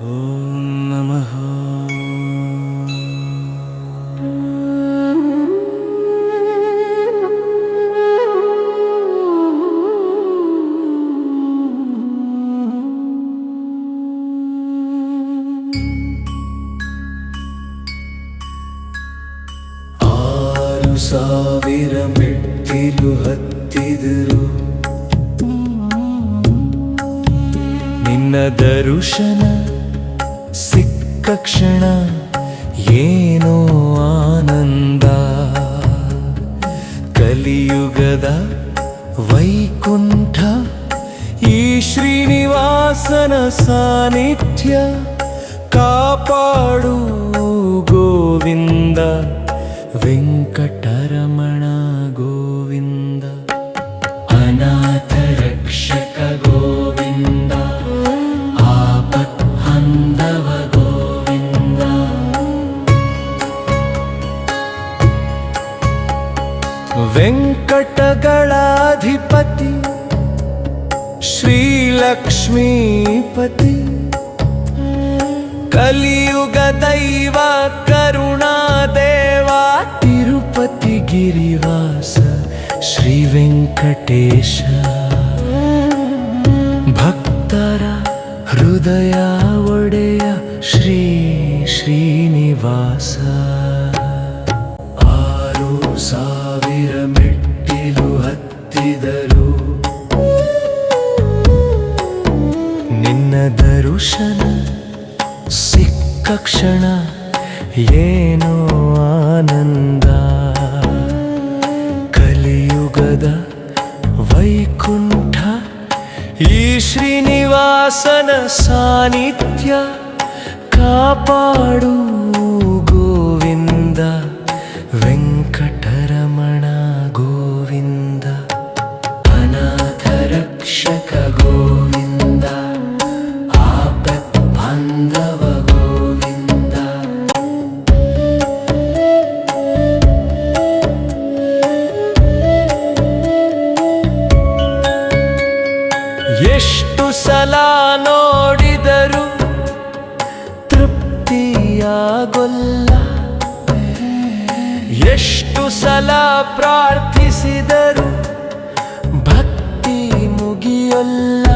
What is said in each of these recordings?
ஓம் நமஹா ಸಾವಿರ ಮೆಟ್ಟಿಲು ಹತ್ತಿದರು ನಿನ್ನ ದರುಶನ ಸಿಕ್ಕ ಕ್ಷಣ ಏನೋ ಆನಂದ ಕಲಿಯುಗದ ವೈಕುಂಠ ಈ ಶ್ರೀನಿವಾಸನ ಸಾನ್ನಿಧ್ಯ ಕಾಪಾಡು ಗೋವಿಂದ ವೆಂಕಟರಮಣ ವೆಂಕಟಗಳಾಧಿಪತಿ ಶ್ರೀಲಕ್ಷ್ಮೀಪತಿ. ಕಲಿಯುಗ ದೈವ ಕರುಣಾ ದೇವ ತಿರುಪತಿ ಗಿರಿವಾಸ ಶ್ರೀ ವೆಂಕಟೇಶ. ಭಕ್ತರ ಹೃದಯ ನಿನ್ನ ದರುಶನ ಸಿಕ್ಕ ಕ್ಷಣ ಏನೋ ಆನಂದ. ಕಲಿಯುಗದ ವೈಕುಂಠ ಈ ಶ್ರೀನಿವಾಸನ ಸಾನ್ನಿಧ್ಯ ಕಾಪಾಡು ಗೋವಿಂದ. ತೃಪ್ತಿಯಾಗೊಲ್ಲ ಎಷ್ಟು ಸಲ ಪ್ರಾರ್ಥಿಸಿದರು ಭಕ್ತಿ ಮುಗಿಯೊಲ್ಲ.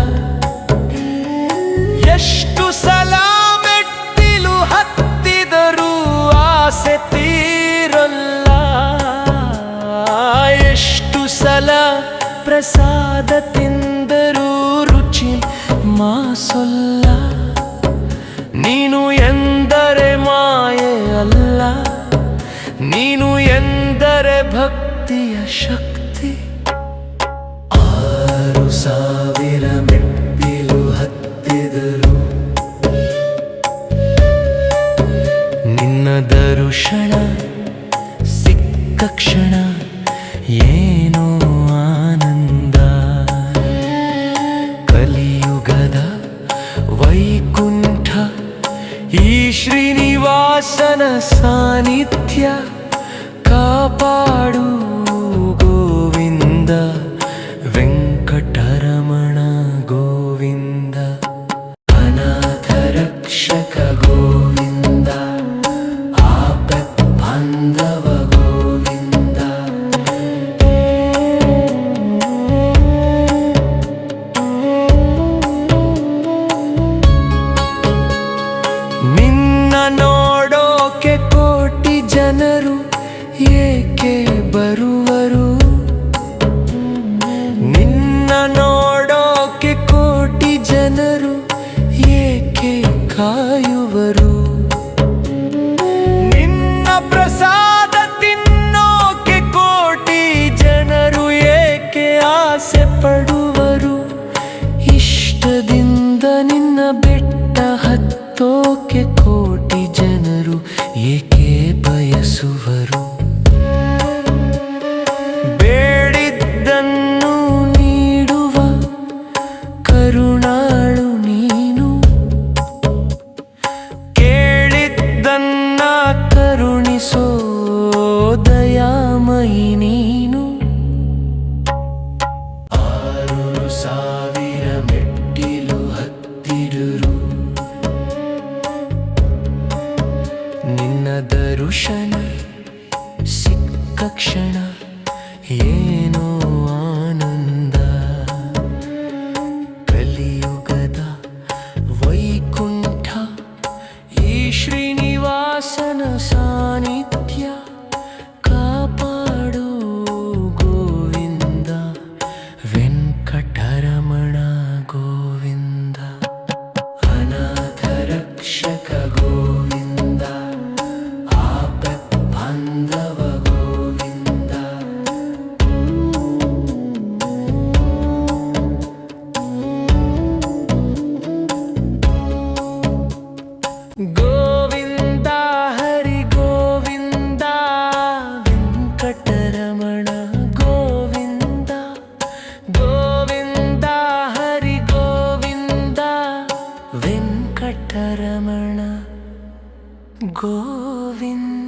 ಎಷ್ಟು ಸಲ ಮೆಟ್ಟಿಲು ಹತ್ತಿದರೂ ಆಸೆ ತೀರಲ್ಲ. ಎಷ್ಟು ಸಲ ಪ್ರಸಾದ ತಿಂದರೂ ರುಚಿ ಮಾಸೊಲ್ಲ. ನೀನು ಎಂದರೆ ಮಾಯೆ ಅಲ್ಲ. ನೀನು ಎಂದರೆ ಭಕ್ತಿಯ ಶಕ್ತಿ. ಆರು ಸಾವಿರ ಮೆಟ್ಟಿಲು ಹತ್ತಿದರು. ನಿನ್ನ ದರುಷಣ ಸಿಕ್ಕ ಕ್ಷಣ ಶ್ರೀನಿವಾಸನ ಸಾನ್ನಿಧ್ಯ ಜನರು ಏಕೆ ಬರುವರು? ನಿನ್ನ ನೋಡೋಕೆ ಕೋಟಿ ಜನರು ಏಕೆ ಕಾಯುವರು? ದಯಾಮಯಿ ನೀನು. ಆರು ಸಾವಿರ ಮೆಟ್ಟಿಲು ಹತ್ತಿರು ನಿನ್ನ ದರುಶನ ಸಿಕ್ಕ ಕ್ಷಣ ಏನೋ ವೆಂಕಟರಮಣ ಗೋವಿಂದ